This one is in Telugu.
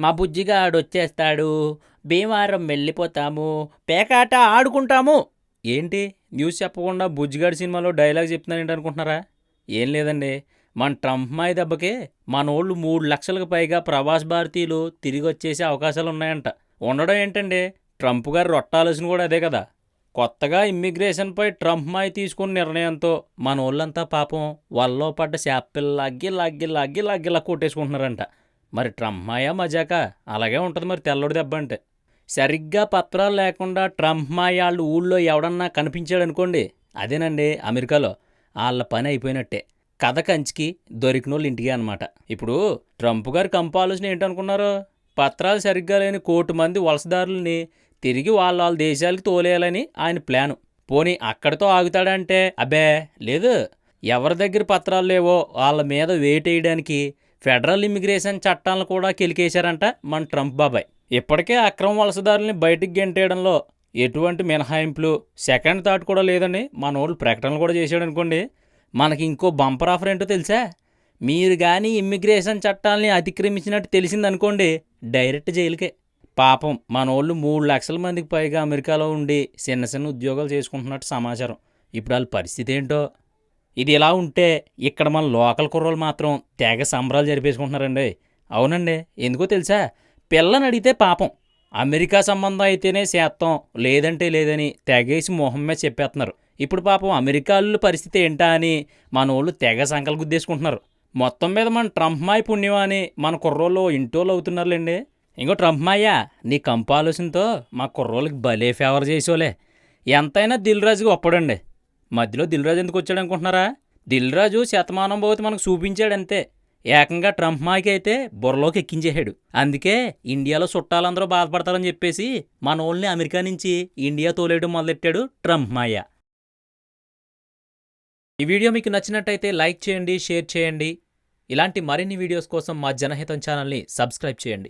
మా బుజ్జిగాడు వచ్చేస్తాడు భీమవరం వెళ్ళిపోతాము. పేకాట ఆడుకుంటాము. ఏంటి? న్యూస్ చెప్పకుండా బుజ్జిగాడి సినిమాలో డైలాగ్ చెప్తున్నాను అనుకుంటున్నారా ఏం లేదండి. మన ట్రంప్ మాయ దెబ్బకి మనోళ్ళు మూడు లక్షలకు పైగా ప్రవాస్ భారతీయులు తిరిగి వచ్చేసే అవకాశాలు ఉన్నాయంట ఉండడం ఏంటండి? ట్రంప్ గారు రొట్టాలోచన కూడా అదే కదా. కొత్తగా ఇమ్మిగ్రేషన్పై ట్రంప్ మాయ తీసుకున్న నిర్ణయంతో మన వాళ్ళంతా పాపం వాళ్ళలో పడ్డ శాపిల్ లగ్గి లగ్గి లగ్గి లగ్గిలా కొట్టేసుకుంటున్నారంట. మరి ట్రంప్ మాయ మజాక? అలాగే ఉంటుంది మరి తెల్లడి దెబ్బ అంటే. సరిగ్గా పత్రాలు లేకుండా ట్రంప్ మాయ ఊళ్ళో ఎవడన్నా కనిపించాడు అనుకోండి అదేనండి అమెరికాలో వాళ్ళ పని అయిపోయినట్టే. కథ కంచికి దొరికినోళ్ళు ఇంటికి అనమాట ఇప్పుడు ట్రంప్ గారి కంప ఆలోచన ఏంటనుకున్నారు? పత్రాలు సరిగ్గా లేని కోటి మంది వలసదారుల్ని తిరిగి వాళ్ళ వాళ్ళ దేశాలకు తోలేయాలని ఆయన ప్లాను. పోనీ అక్కడితో ఆగుతాడంటే అబ్బే లేదు ఎవరి దగ్గర పత్రాలు లేవో వాళ్ళ మీద వేటేయడానికి ఫెడరల్ ఇమిగ్రేషన్ చట్టాలను కూడా కెలికేశారంట మన ట్రంప్ బాబాయ్. ఇప్పటికే అక్రమ వలసదారుల్ని బయటికి గెంటేయడంలో ఎటువంటి మినహాయింపులు సెకండ్ థాట్ కూడా లేదని మన వాళ్ళు ప్రకటనలు కూడా చేశాడు అనుకోండి మనకి ఇంకో బంపర్ ఆఫర్ ఏంటో తెలుసా? మీరు కానీ ఇమ్మిగ్రేషన్ చట్టాలని అతిక్రమించినట్టు తెలిసిందనుకోండి డైరెక్ట్ జైలుకే. పాపం మనోళ్ళు మూడు లక్షల మందికి పైగా అమెరికాలో ఉండి చిన్న చిన్న ఉద్యోగాలు చేసుకుంటున్నట్టు సమాచారం. ఇప్పుడు వాళ్ళ పరిస్థితి ఏంటో? ఇది ఇలా ఉంటే ఇక్కడ మన లోకల్ కుర్రోళ్ళు మాత్రం తెగ సంబరాలు జరిపేసుకుంటున్నారండి. అవునండి. ఎందుకో తెలుసా? పిల్లని అడిగితే పాపం. అమెరికా సంబంధం అయితేనే చేస్తాం లేదంటే లేదని తెగేసి మొహం మీద చెప్పేస్తున్నారు. ఇప్పుడు పాపం అమెరికాలో పరిస్థితి ఏంటా అని మన వాళ్ళు తెగ సంకలు గుద్దేసుకుంటున్నారు. మొత్తం మీద మన ట్రంప్ మాయ పుణ్యం అని మన కుర్రోళ్ళు ఇంటోళ్ళు అవుతున్నారులేండి ఇంకో ట్రంప్ మాయ? నీ కంప ఆలోచనతో మా కుర్రోళ్ళకి భలే ఫేవర్ చేసోలే ఎంతైనా దిల్ రాజుకి ఒప్పడండి. మధ్యలో దిల్రాజు ఎందుకు వచ్చాడు అనుకుంటున్నారా? దిల్ రాజు శతమానం భవతి మనకు చూపించాడంతే ఏకంగా ట్రంప్ మాకి అయితే బుర్రలోకి ఎక్కించేశాడు. అందుకే ఇండియాలో చుట్టాలందరూ బాధపడతారని చెప్పేసి మన ఓల్ని అమెరికా నుంచి ఇండియా తోలేయడం మొదలెట్టాడు ట్రంప్ మాయ. ఈ వీడియో మీకు నచ్చినట్టయితే లైక్ చేయండి షేర్ చేయండి. ఇలాంటి మరిన్ని వీడియోస్ కోసం మా జనహితం ఛానల్ని సబ్స్క్రైబ్ చేయండి.